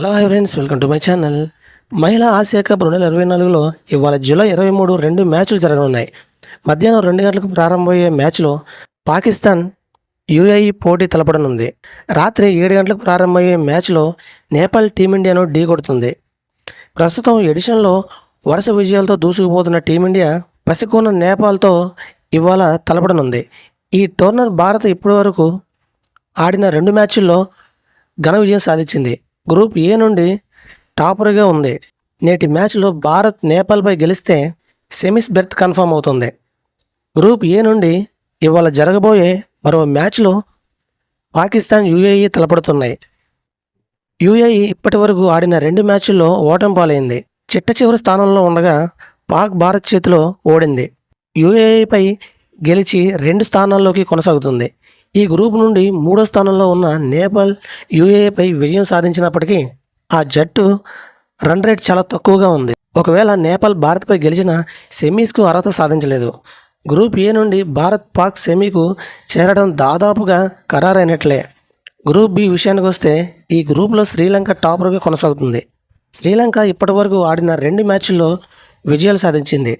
Hello hi friends. Welcome to my channel. మహిళా Asia cup రెండు వేల ఇరవై నాలుగులో ఇవాళ జూలై ఇరవై మూడు రెండు మ్యాచ్లు జరగనున్నాయి. మధ్యాహ్నం రెండు గంటలకు ప్రారంభమయ్యే మ్యాచ్లో పాకిస్తాన్ యుఏఈ పోటీ తలపడనుంది. రాత్రి ఏడు గంటలకు ప్రారంభమయ్యే మ్యాచ్లో నేపాల్ టీమిండియాను ఢీ కొడుతుంది. ప్రస్తుతం ఎడిషన్లో వరుస విజయాలతో దూసుకుపోతున్న టీమిండియా పసికూన నేపాల్తో ఇవాళ తలపడనుంది. ఈ టోర్నర్ భారత్ ఇప్పటివరకు ఆడిన రెండు మ్యాచ్ల్లో ఘన విజయం సాధించింది. గ్రూప్ ఏ నుండి టాపర్గా ఉంది. నేటి మ్యాచ్లో భారత్ నేపాల్పై గెలిస్తే సెమీస్ బెర్త్ కన్ఫర్మ్ అవుతుంది. గ్రూప్ ఏ నుండి ఇవాళ జరగబోయే మరో మ్యాచ్లో పాకిస్తాన్ యుఏఈ తలపడుతున్నాయి. యుఏఈ ఇప్పటి వరకు ఆడిన రెండు మ్యాచ్ల్లో ఓటమి పాలైంది. చిట్ట చివరి స్థానంలో ఉండగా పాక్ భారత్ చేతిలో ఓడింది. యుఏఈపై గెలిచి రెండు స్థానాల్లోకి కొనసాగుతుంది. ఈ గ్రూప్ నుండి మూడో స్థానంలో ఉన్న నేపాల్ యూఏఏపై విజయం సాధించినప్పటికీ ఆ జట్టు రన్ రేట్ చాలా తక్కువగా ఉంది. ఒకవేళ నేపాల్ భారత్పై గెలిచిన సెమీస్కు అర్హత సాధించలేదు. గ్రూప్ ఏ నుండి భారత్ పాక్ సెమీకు చేరడం దాదాపుగా ఖరారైనట్లే. గ్రూప్ బి విషయానికి వస్తే ఈ గ్రూప్లో శ్రీలంక టాపర్గా కొనసాగుతుంది. శ్రీలంక ఇప్పటివరకు ఆడిన రెండు మ్యాచ్ల్లో విజయాలు సాధించింది.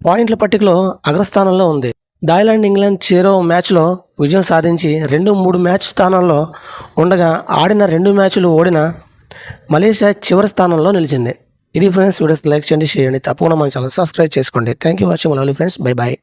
పాయింట్ల పట్టికలో అగ్రస్థానంలో ఉంది. థాయిలాండ్ ఇంగ్లాండ్ చేరో మ్యాచ్లో విజయం సాధించి రెండు మూడు మ్యాచ్ స్థానాల్లో ఉండగా ఆడిన రెండు మ్యాచ్లు ఓడిన మలేషియా చివరి స్థానంలో నిలిచింది. ఇది ఫ్రెండ్స్ వీడియోస్ లైక్ చేయండి షేర్ చేయండి. తప్పకుండా మన ఛానల్ సబ్స్క్రైబ్ చేసుకోండి. Thank you watching lovely friends bye bye